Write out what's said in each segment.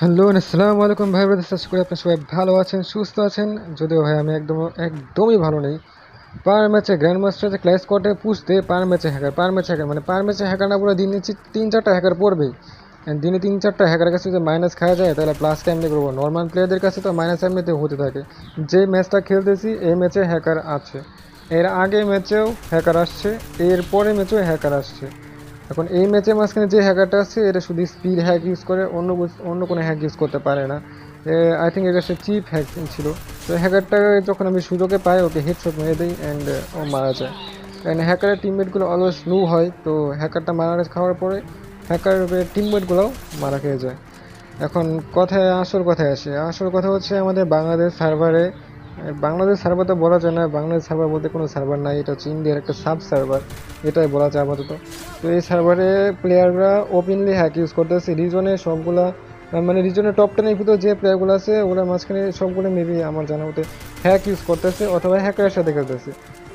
Hello আসসালামু আলাইকুম ভাই ব্রাদার্স আশা করি আপনার সবাই ভালো আছেন, সুস্থ আছেন। যদিও ভাই আমি একদম, একদমই ভালো নেই। পার ম্যাচে গ্র্যান্ড মাস্টার ক্লাস কোর্টে পুষতে পার ম্যাচে হ্যাকার পার ম্যাচে হ্যাকার মানে পার ম্যাচে হ্যাকার না পুরো দিনে তিন চারটা হ্যাকার পড়বেই। দিনে তিন চারটা হ্যাকারের কাছে যদি মাইনাস খাওয়া যায়, তাহলে প্লাস কেমনি করব নর্মাল প্লেয়ারদের কাছে তো মাইনাস এমনিতে হতে থাকে। যে ম্যাচটা খেলতেছি, এই ম্যাচে হ্যাকার আছে। এর আগে ম্যাচেও হ্যাকার আসছে, এর পরে ম্যাচেও হ্যাকার আসছে। এখন এই ম্যাচের মাঝখানে যে হ্যাকারটা আছে, এটা শুধু স্পিড হ্যাক ইউজ করে, অন্য অন্য কোনো হ্যাক ইউজ করতে পারে না। আই থিঙ্ক এটা সে চিপ হ্যাক ছিল। তো হ্যাকারটা যখন আমি সুযোগে পাই, ওকে হেডশট মেরে দিই অ্যান্ড ও মারা যায়। অ্যান্ড হ্যাকারের টিমমেটগুলো অলওয়েজ নো হয়, তো হ্যাকারটা মারা খাওয়ার পরে হ্যাকার টিমমেটগুলোও মারা খেয়ে যায়। এখন কথায় আসল কথায় আসে। আসল কথা হচ্ছে আমাদের বাংলাদেশ সার্ভারে বাংলাদেশ সার্ভার তো বলা যায় না, বাংলাদেশ সার্ভার বলতে কোনো সার্ভার নাই, এটা হচ্ছে ইন্ডিয়ার একটা সাব সার্ভার এটাই বলা যায় আপাতত। তো এই সার্ভারে প্লেয়াররা ওপেনলি হ্যাক ইউজ করতেছে রিজনে সবগুলা মানে রিজনে টপ টেনের ভিতর যে প্লেয়ারগুলো আছে, ওরা মাঝখানে সবগুলো মেবি আমার জানা মতে হ্যাক ইউজ করতেছে অথবা হ্যাকারের সাথে খেলতেছে।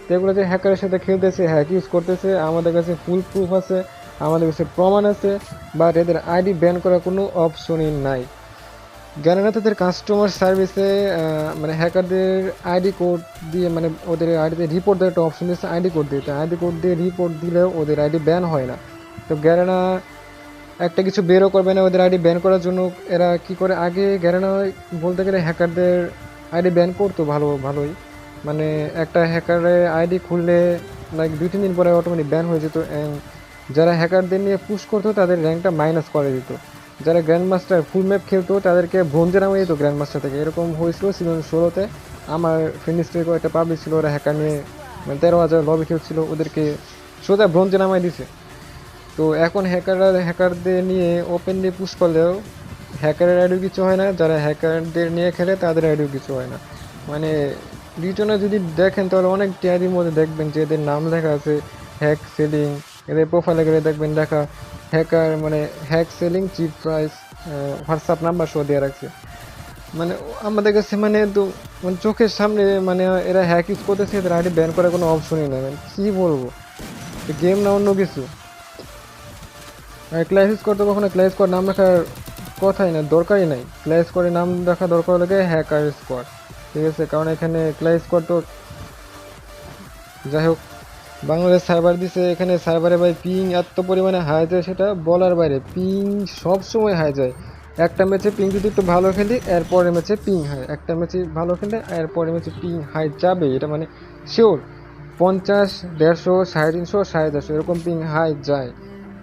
তো এগুলো যে হ্যাকারের সাথে খেলতেছে হ্যাক ইউজ করতেছে, আমাদের কাছে ফুল প্রুফ আছে, আমাদের কাছে প্রমাণ আছে বাট এদের আইডি ব্যান করার কোনো অপশনই নাই। জ্ঞানেরা তাদের কাস্টমার সার্ভিসে মানে হ্যাকারদের আইডি কোড দিয়ে মানে ওদের আইডিতে রিপোর্ট দেওয়ার একটা অপশন দিচ্ছে আইডি কোড দিতে আইডি কোড দিয়ে রিপোর্ট দিলেও ওদের আইডি ব্যান হয় না। তো গ্যারেনা একটা কিছু বেরও করবে না ওদের আইডি ব্যান করার জন্য। এরা কি করে? আগে গ্যারেনা বলতে গেলে হ্যাকারদের আইডি ব্যান করতো ভালো, ভালোই। মানে একটা হ্যাকারের আইডি খুললে লাইক দুই, তিন দিন পরে অটোমেটিক ব্যান হয়ে যেত। যারা হ্যাকারদের নিয়ে পুশ করতো, তাদের র্যাঙ্কটা মাইনাস করে দিত। যারা গ্র্যান্ড মাস্টার ফুল ম্যাপ খেলতো, তাদেরকে ব্রোঞ্জে নামে দিত গ্র্যান্ড মাস্টার থেকে। এরকম হয়েছিল সিজন ষোলোতে। আমার থেকে একটা পাবলিক ছিল, ওরা হ্যাকার নিয়ে মানে তেরো হাজার লবি খেলছিল, ওদেরকে সোজা ব্রোঞ্জে নামাই দিছে। তো এখন হ্যাকাররা হ্যাকারদের নিয়ে ওপেনলি পুশ করলেও হ্যাকারের আইডিও কিছু হয় না। যারা হ্যাকারদের নিয়ে খেলে, তাদের আইডিও কিছু হয় না। মানে রিজনে যদি দেখেন, তাহলে অনেক টিআরির মধ্যে দেখবেন যে এদের নাম লেখা আছে হ্যাক সেলিং এদের প্রোফাইলে গেলে দেখবেন লেখা হ্যাকার মানে hack selling cheap price WhatsApp number show দিয়ে রাখছে। মানে আমাদের কাছে মানে তো মানে চোখের সামনে মানে এরা হ্যাক ইউজ করতেছে, এদের আইডি ব্যান করার কোনো অপশনই নেই। মানে কী বলব? গেম না অন্য কিছু। ক্লাস করতে কখনো ক্লাস স্কোয়াড নাম রাখার কথাই না দরকারই নাই। ক্লাস করে নাম রাখা দরকার লাগে হ্যাকার স্কোয়াড ঠিক আছে? কারণ এখানে ক্লাস স্কোয়াড তো যাই হোক বাংলাদেশ সার্ভার দিছে, এখানে সার্ভারে ভাই পিং এত পরিমাণে হাই যায় সেটা বলার বাইরে। পিং সব সময় হাই যায়। একটা ম্যাচে পিং যদি একটু ভালো খেলি, এরপরের ম্যাচে পিং হাই একটা ম্যাচে ভালো খেলে, এরপরের ম্যাচে পিং হাই যাবে। এটা মানে শিওর পঞ্চাশ, দেড়শো, সাড়ে তিনশো, সাড়ে চারশো, এরকম পিং হাই যায়।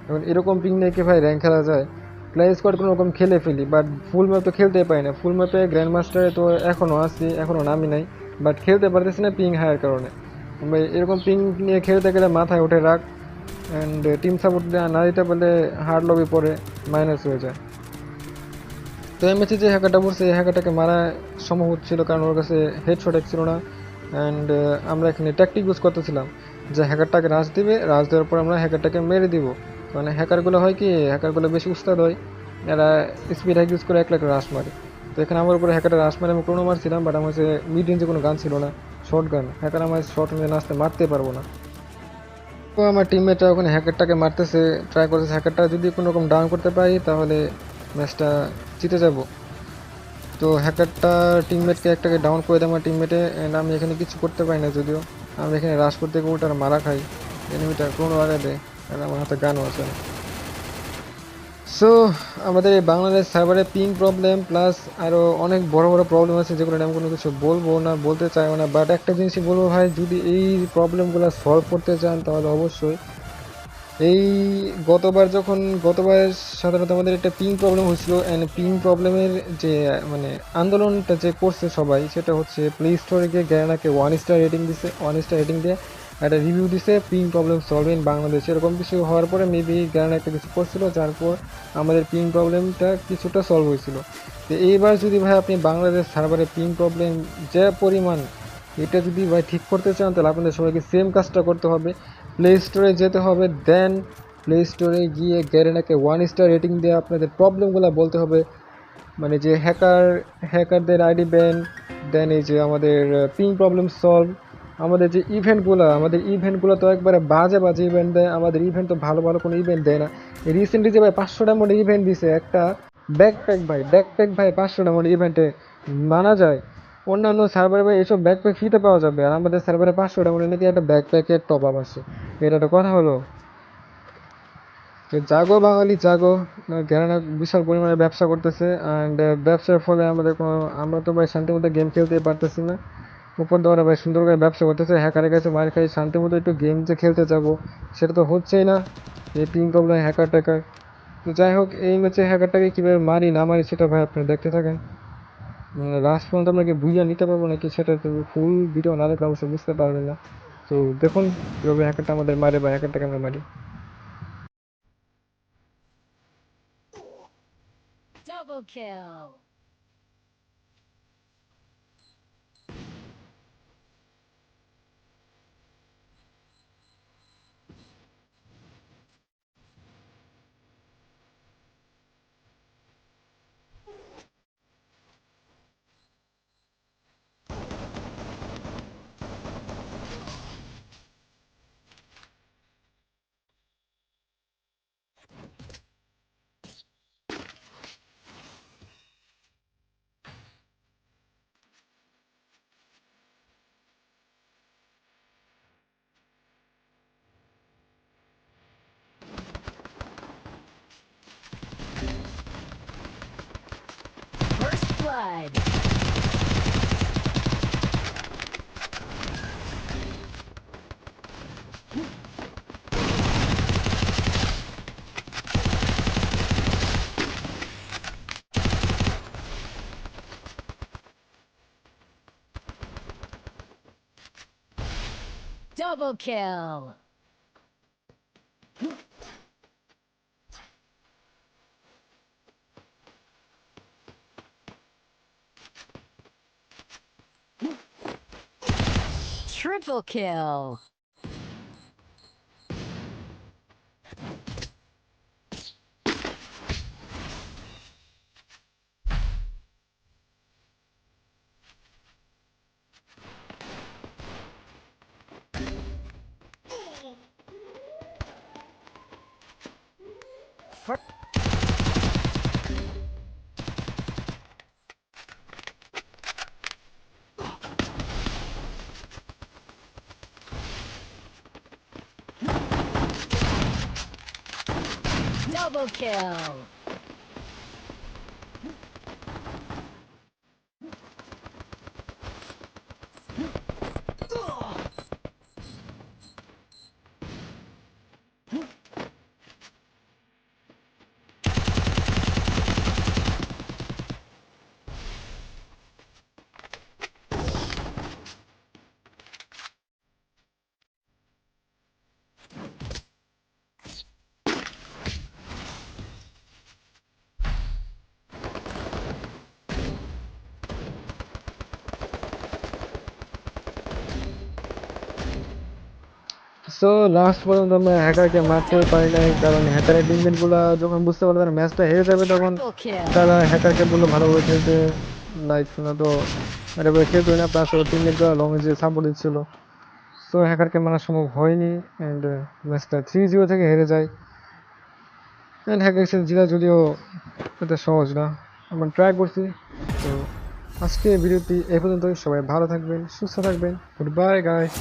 এখন এরকম পিং নিয়ে কি ভাই র্যাঙ্ক খেলা যায়? প্লে স্কোয়াড কোনো রকম খেলে ফেলি বাট ফুল ম্যাপ তো খেলতে পারি না। ফুল ম্যাপে গ্র্যান্ড মাস্টারে তো এখনও আছি এখনও নামি নাই বাট খেলতে পারতেছি না পিং হায়ার কারণে। এরকম পিং নিয়ে খেলতে গেলে মাথায় উঠে রাখ অ্যান্ড টিম সাপোর্ট না দিতে পারলে হার্ড লবি পরে মাইনাস হয়ে যায়। তো ম্যাচে যে হ্যাকারটা পড়ছে এই হ্যাকারটাকে মারা সম্ভব হচ্ছিল কারণ ওর কাছে হেডশট ছিল না অ্যান্ড আমরা এখানে ট্যাকটিক ইউজ করতেছিলাম যে হ্যাকারটাকে রাজ দিবে রাজ দেওয়ার পর আমরা হ্যাকারটাকে মেরে দিব। কারণ হ্যাকারগুলো হয় কি, হ্যাকারগুলো বেশি উস্তাদ হয়, এরা স্পিড হ্যাক ইউজ করে এক লাখ রাশ মারে। তো এখানে আমার উপরে হ্যাকারটা রাশ মারে আমি কোনো মারছিলাম বাট আমার কাছে মিড রেঞ্জে কোনো গান ছিল না। শর্ট গান হ্যাকার আমার শর্ট রেঞ্জে আসতে মারতে পারব না। তো আমার টিমমেটরা ওখানে হ্যাকারটাকে মারতেছে ট্রাই করতেছে। হ্যাকারটা যদি কোনো রকম ডাউন করতে পারি, তাহলে ম্যাচটা জিতে যাব। তো হ্যাকারটা টিমমেটকে একটাকে ডাউন করে দেয় আমার টিমমেটে অ্যান্ড আমি এখানে কিছু করতে পারি না যদিও। আমি এখানে রাশ করতে গিয়ে ওটার মারা খাই। এনিমিটা কোনো আগে দেয় আর আমার হাতে গানও আছে সো আমাদের এই বাংলাদেশ সার্ভারে পিং প্রবলেম প্লাস আরও অনেক বড় বড় প্রবলেম আছে যেগুলো আমি কোনো কিছু বলব না, বলতে চাইব না। বাট একটা জিনিসই বলব ভাই, যদি এই প্রবলেমগুলো সলভ করতে চান তাহলে অবশ্যই এই গতবার যখন, গতবার সাধারণত আমাদের একটা পিং প্রবলেম হয়েছিল অ্যান্ড পিং প্রবলেমের যে মানে আন্দোলনটা যে করছে সবাই, সেটা হচ্ছে প্লে স্টোরে গিয়ে গ্যারানাকে ওয়ান স্টার রেটিং দিছে ওয়ান স্টার রেটিং দিয়ে একটা রিভিউ দিছে ping problem solve in Bangladesh, এরকম কিছু হওয়ার পরে মেবি গ্যারানা একটা কিছু করছিল, যার পর আমাদের পিং প্রবলেমটা কিছুটা সলভ হয়েছিল। তো এইবার যদি ভাই আপনি বাংলাদেশ সার্ভারে পিং প্রবলেম যে পরিমাণ, এটা যদি ভাই ঠিক করতে চান, তাহলে আপনাদের সবাইকে সেম কাজটা করতে হবে। প্লে স্টোরে যেতে হবে দেন প্লে স্টোরে গিয়ে গ্যারেনাকে ওয়ান স্টার রেটিং দিয়ে আপনাদের প্রবলেমগুলো বলতে হবে। মানে যে হ্যাকার হ্যাকারদের আইডি ব্যান দেন এই যে আমাদের পিং প্রবলেম সলভ আমাদের যে ইভেন্টগুলো আমাদের ইভেন্টগুলো তো একবারে বাজে বাজে ইভেন্ট দেয়, আমাদের ইভেন্ট তো ভালো ভালো কোনো ইভেন্ট দেয় না। রিসেন্টলি যে ভাই পাঁচশোটার মধ্যে ইভেন্ট দিছে, একটা ব্যাকপ্যাক ভাই ব্যাকপ্যাক ভাই পাঁচশো টাকা ইভেন্টে মানা যায়। অন্যান্য সার্ভারে ভাই এসব ব্যাকপ্যাক ফ্রিতে পাওয়া যাবে, আর আমাদের সার্ভারে পাঁচশো টাকা মনে নাকি একটা ব্যাকপ্যাকের টপ আপ আছে। এটা একটা কথা হলো। জাগো বাঙালি, জাগো। কেননা বিশাল পরিমাণে ব্যবসা করতেছে অ্যান্ড ব্যবসার ফলে আমাদের কোনো, আমরা তো ভাই শান্তি মতো গেম খেলতে পারতেছি না। উপর দ্বারা ভাই সুন্দর করে ব্যবসা করতেছে হ্যাকারের কাছে মার খাই শান্তি মতো একটু গেম যে খেলতে যাব, সেটা তো হচ্ছেই না। এই পিং প্রবলেম হ্যাকার ট্যাকার তো যাই হোক, এই ম্যাচে হ্যাকারটাকে কীভাবে মারি, না মারি, সেটা ভাই আপনি দেখতে থাকেন। লাস্ট পর্যন্ত আপনাকে বুঝিয়ে নিতে পারব নাকি, সেটা তো ফুল ভিডিও না দেখলে অবশ্যই বুঝতে পারবেন না। তো দেখুন, কীভাবে হ্যাকারটা আমাদের মারে বা হ্যাকারটাকে আমরা মারি। Double kill. Blood. Double kill. Triple kill. Double kill. So last পর্যন্ত আমরা হ্যাকারকে মারতে পারি নাই কারণ হ্যাকারের টিমমেটগুলো যখন বুঝতে পারল তারা ম্যাচটা হেরে যাবে তখন. তারা হ্যাকারকে বলল ভালোভাবে খেলতে। লাইক না তো এটা করে খেলতে না প্লাস ওর টিমমেটরা লং যে সাপোর্ট দিচ্ছিল। সো হ্যাকারকে মারা সম্ভব হয়নি অ্যান্ড ম্যাচটা থ্রি জিরো থেকে হেরে যায়। অ্যান্ড হ্যাকার জেলা যদিও এটা সহজ না আমরা ট্রাই করছি। তো আজকে ভিডিওটি এই পর্যন্তই সবাই ভালো থাকবেন সুস্থ থাকবেন গুড বাই গাইস